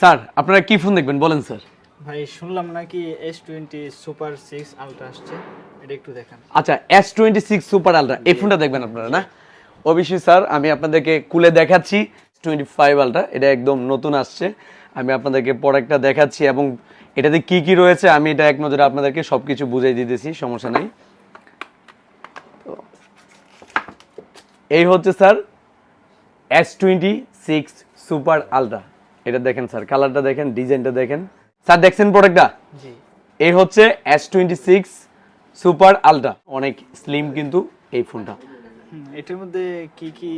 Sir আপনারা কি phone দেখবেন? বলেন স্যার। ভাই শুনলাম নাকি S twenty super six ultra আসছে। এটা একটু দেখান। আচ্ছা S twenty six super ultra এই ফোনটা দেখবেন আপনারা না? অবশ্যই স্যার আমি আপনাদেরকে খুলে দেখাচ্ছি টোয়েন্টি ফাইভ আলট্রা এটা একদম নতুন আসছে। আমি আপনাদেরকে প্রোডাক্টটা দেখাচ্ছি এবং এটাতে কি কি রয়েছে আমি এটা এক নজরে আপনাদেরকে সব কিছু বুঝিয়ে দিতেছি সমস্যা নেই। তো, এই হচ্ছে sir S twenty six super ultra এটা দেখেন স্যার কালারটা দেখেন ডিজাইনটা দেখেন। স্যার দেখছেন প্রোডাক্টটা? জি। এই হচ্ছে S twenty six super ultra অনেক স্লিম কিন্তু এই ফোনটা। এটার মধ্যে কি কি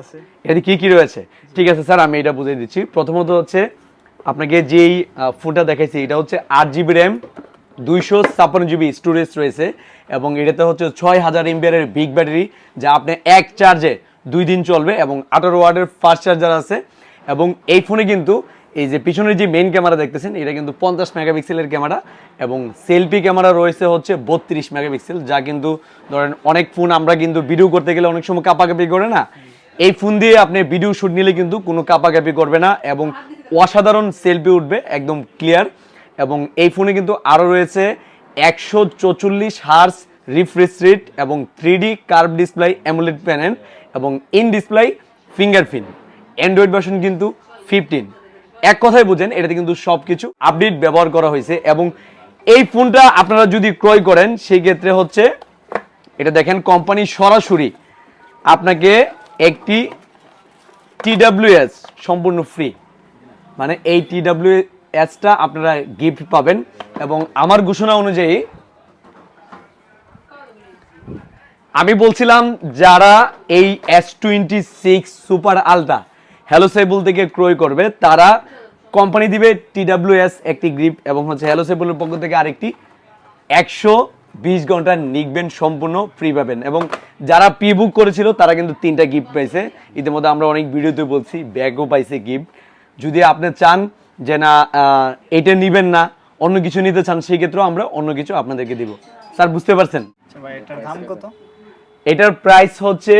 আছে? এতে কি কি রয়েছে? ঠিক আছে স্যার আমি এটা বুঝিয়ে দিচ্ছি। প্রথমত হচ্ছে আপনাকে যেই ফোনটা দেখাইছি এটা হচ্ছে আট জিবি র্যাম দুইশো ছাপ্পান্ন জিবি স্টোরেজ রয়েছে এবং এটাতে হচ্ছে ছয় হাজার এমবিআরের বিগ ব্যাটারি যা আপনি এক চার্জে দুই দিন চলবে এবং আঠারো ওয়ার্ডের ফাস্ট চার্জার আছে। এবং এই ফোনে কিন্তু এই যে পিছনের যে মেইন ক্যামেরা দেখতেছেন, এটা কিন্তু পঞ্চাশ মেগাপিক্সেলের ক্যামেরা এবং সেলফি ক্যামেরা রয়েছে হচ্ছে বত্রিশ মেগাপিক্সেল, যা কিন্তু ধরেন অনেক ফোন আমরা কিন্তু ভিডিও করতে গেলে অনেক সময় কাপাকাপি করে না। এই ফোন দিয়ে আপনি ভিডিও শুট নিলে কিন্তু কোনো কাপাকাপি করবে না এবং অসাধারণ সেলফি উঠবে, একদম ক্লিয়ার এবং এই ফোনে কিন্তু আরও রয়েছে একশো চৌচল্লিশ হার্স রিফ্রেশ এবং three D curve display AMOLED panel এবং in display fingerprint Android version কিন্তু ফিফটিন এক কথায় বুঝেন, এটাতে কিন্তু সব কিছু আপডেট ব্যবহার করা হয়েছে এবং এই ফোনটা আপনারা যদি ক্রয় করেন, সেই ক্ষেত্রে হচ্ছে, এটা দেখেন কোম্পানি সরাসরি আপনাকে একটি টিডাব্লিউএস সম্পূর্ণ ফ্রি মানে এই টিডাব্লিউএসটা আপনারা গিফট পাবেন এবং আমার ঘোষণা অনুযায়ী, আমি বলছিলাম যারা এই S twenty six super ultra hello Saibul থেকে ক্রয় করবে তারা কোম্পানি দিবে টিডাব্লিউএস একটি গ্রিপ এবং হচ্ছে হ্যালো সাইবুলের পক্ষ থেকে আরেকটি একশো বিশ ঘণ্টা নিকবেন সম্পূর্ণ ফ্রি পাবেন এবং যারা প্রি বুক করেছিল তারা কিন্তু তিনটা গিফট পাইছে। ইতিমধ্যে আমরা অনেক ভিডিওতে বলছি ব্যাগও পাইছে গিফট যদি আপনি চান যে না এটা নিবেন না অন্য কিছু নিতে চান সেই ক্ষেত্রেও আমরা অন্য কিছু আপনাদেরকে দিব। স্যার বুঝতে পারছেন? আচ্ছা এটার এটার প্রাইস হচ্ছে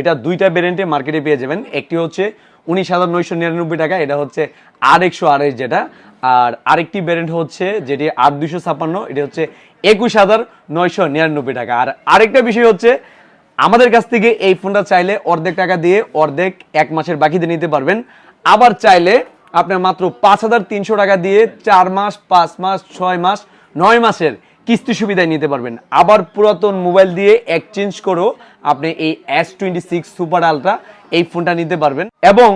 এটা দুইটা ভ্যারিয়েন্টে মার্কেটে পেয়ে যাবেন। একটি হচ্ছে উনিশ হাজার নয়শো নিরানব্বই টাকা, এটা হচ্ছে আর একশো আড়াইশ যেটা। আর আরেকটি ভ্যারিয়েন্ট হচ্ছে যেটি আট দুইশো ছাপ্পান্ন, এটা হচ্ছে একুশ হাজার নয়শো নিরানব্বই টাকা। আর আরেকটা বিষয় হচ্ছে, আমাদের কাছ থেকে এই ফোনটা চাইলে অর্ধেক টাকা দিয়ে অর্ধেক এক মাসের বাকিতে নিতে পারবেন। আবার চাইলে আপনার মাত্র পাঁচ হাজার তিনশো টাকা দিয়ে চার মাস, পাঁচ মাস, ছয় মাস, নয় মাসের কিস্তি সুবিধায় নিতে পারবেন। আবার পুরাতন মোবাইল দিয়ে এক্সচেঞ্জ করেও আপনি এই S twenty six super ultra এই ফোনটা নিতে পারবেন। এবং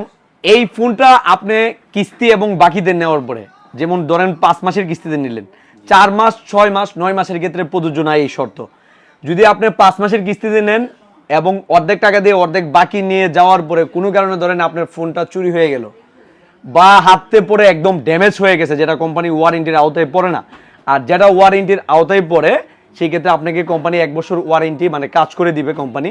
এই ফোনটা আপনি কিস্তি এবং বাকিতে নেওয়ার পরে, যেমন ধরেন পাঁচ মাসের কিস্তিতে নিলেন, চার মাস, ছয় মাস, নয় মাসের ক্ষেত্রে প্রযোজ্য নয় এই শর্ত। যদি আপনি পাঁচ মাসের কিস্তিতে নেন এবং অর্ধেক টাকা দিয়ে অর্ধেক বাকি নিয়ে যাওয়ার পরে কোনো কারণে ধরেন আপনার ফোনটা চুরি হয়ে গেল বা হাতে পরে একদম ড্যামেজ হয়ে গেছে, যেটা কোম্পানি ওয়ারেন্টির আওতায় পড়ে না আর যেটা ওয়ারেন্টির আওতায় পড়ে সেই ক্ষেত্রে আপনাকে কোম্পানি এক বছর ওয়ারেন্টি মানে কাজ করে দিবে কোম্পানি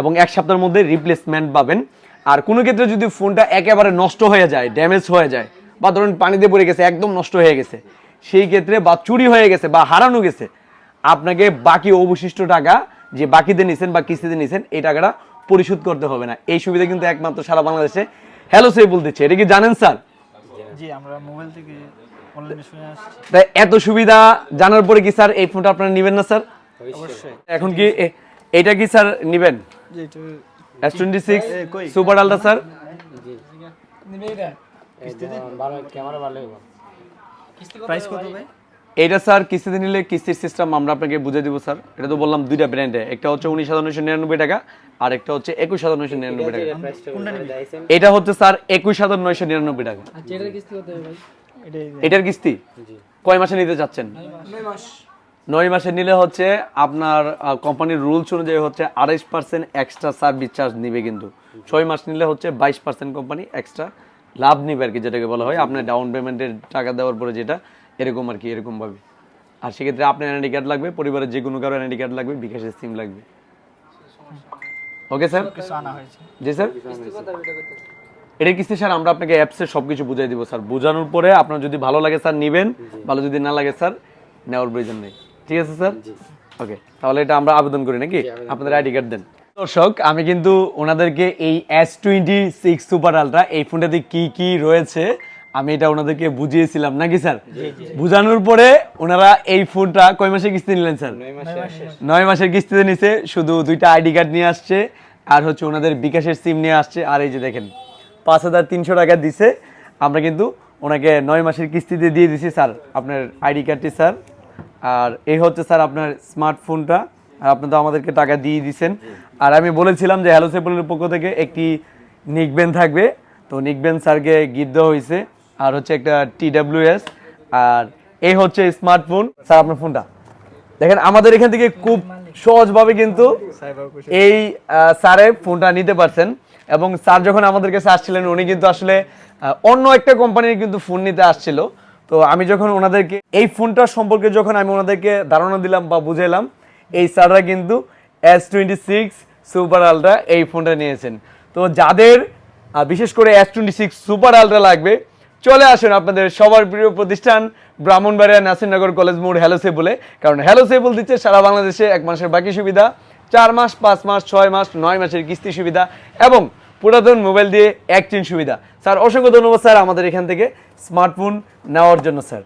এবং এক সপ্তাহের মধ্যে রিপ্লেসমেন্ট পাবেন। আর কোনো ক্ষেত্রে যদি ফোনটা একেবারে নষ্ট হয়ে যায় ড্যামেজ হয়ে যায় বা ধরুন পানিতে পড়ে গেছে, একদম নষ্ট হয়ে গেছে, সেই ক্ষেত্রে বা চুরি হয়ে গেছে বা হারানো গেছে, আপনাকে বাকি অবশিষ্ট টাকা যে বাকিতে নিছেন বা কিস্তিতে নিছেন, এই টাকাটা পরিশোধ করতে হবে না। এই সুবিধা কিন্তু একমাত্র সারা বাংলাদেশে। হ্যালো সেবুল বলতেছে এটা কি জানেন, স্যার? জি, আমরা মোবাইল থেকে তাই এত সুবিধা জানার পরে কি স্যার এই ফোনটা আপনারা নেবেন না স্যার? অবশ্যই। এখন কি এটা কি স্যার নেবেন? S twenty six super ultra sir? ভালো ক্যামেরা ভালো প্রাইস কত ভাই? এইটা স্যার কিস্তিতে নিলে কিস্তির সিস্টেম আমরা আপনাকে বুঝে দিব স্যার। এটা তো বললাম দুইটা ব্র্যান্ডে একটা হচ্ছে উনিশ হাজার নয়শো নিরানব্বই টাকা আর একটা হচ্ছে একুশ হাজার নয়শো নিরানব্বই টাকা। এটা হচ্ছে স্যার একুশ হাজার নয়শো নিরানব্বই টাকা। এটাই এটার কিস্তি? কয় মাসে নিতে চাচ্ছেন? নয় মাসে। নিলে হচ্ছে আপনার কোম্পানির রুলস অনুযায়ী হচ্ছে আড়াইশ পার্সেন্ট এক্সট্রা সার্ভিস চার্জ নিবে কিন্তু। ছয় মাস নিলে হচ্ছে বাইশ পার্সেন্ট কোম্পানি এক্সট্রা লাভ নিবে আর কি যেটাকে বলা হয়। আপনার ডাউন পেমেন্টের টাকা দেওয়ার পরে যেটা এরকম আর কি এরকম ভাবে আর সেক্ষেত্রে আপনার এনআইডি কার্ড লাগবে পরিবারের যে কোনো কারও এনআইডি কার্ড লাগবে বিকাশের সিম লাগবে। ওকে স্যার আনা হয়েছে। জি স্যার এটা কিস্তি স্যার? আমরা আপনাকে অ্যাপসে সব কিছু বুঝাই দিব স্যার। বোঝানোর পরে আপনার যদি ভালো লাগে স্যার নেবেন। ভালো যদি না লাগে স্যার নেওয়ার প্রয়োজন নেই। ঠিক আছে স্যার? ওকে তাহলে এটা আমরা আবেদন করি নাকি? আপনাদের আইডি কার্ড দেন। দর্শক আমি কিন্তু ওনাদেরকে এই S twenty six super ultra এই ফোনটাতে কি কি রয়েছে আমি এটা ওনাদেরকে বুঝিয়েছিলাম নাকি স্যার? বুঝানোর পরে ওনারা এই ফোনটা কয় মাসে কিস্তি নিলেন স্যার? নয় মাসের কিস্তিতে নিছে শুধু দুইটা আইডি কার্ড নিয়ে আসছে আর হচ্ছে ওনাদের বিকাশের সিম নিয়ে আসছে আর এই যে দেখেন পাঁচ হাজার তিনশো টাকা দিছে। আমরা কিন্তু ওনাকে নয় মাসের কিস্তিতে দিয়ে দিছি স্যার আপনার আইডি কার্ডটি স্যার। আর এই হচ্ছে স্যার আপনার স্মার্টফোনটা। আর আপনি তো আমাদেরকে টাকা দিয়ে দিছেন আর আমি বলেছিলাম যে হ্যালো সেপলের পক্ষ থেকে একটি নিকবেন থাকবে। তো নিকবেন স্যারকে গিফট দেওয়া হয়েছে। আর হচ্ছে একটা টি টিডাব্লিউএস আর এই হচ্ছে স্মার্টফোন। স্যার আপনার ফোনটা। দেখেন আমাদের এখান থেকে খুব সহজভাবে কিন্তু এই আহ, স্যারের ফোনটা নিতে পারছেন। এবং স্যার যখন আমাদের কাছে আসছিলেন, উনি কিন্তু আসলে অন্য একটা কোম্পানির কিন্তু ফোন নিতে আসছিল। তো আমি যখন ওনাদেরকে, এই ফোনটার সম্পর্কে যখন আমি ওনাদেরকে ধারণা দিলাম বা বুঝাইলাম, এই স্যাররা কিন্তু S twenty six super ultra এই ফোনটা নিয়েছেন। তো যাদের বিশেষ করে S twenty six super ultra লাগবে, চলে আসুন আপনাদের সবার প্রিয় প্রতিষ্ঠান ব্রাহ্মণবাড়িয়া নাসিরনগর কলেজ মোড় হ্যালো সেবুলে কারণ হ্যালো সেবুল দিচ্ছে সারা বাংলাদেশে এক মাসের বাকি সুবিধা। চার মাস, পাঁচ মাস, ছয় মাস, নয় মাসের কিস্তি সুবিধা এবং পুরাতন মোবাইল দিয়ে একচিন সুবিধা। স্যার, অসংখ্য ধন্যবাদ স্যার আমাদের এখান থেকে। স্মার্টফোন নেওয়ার জন্য, স্যার।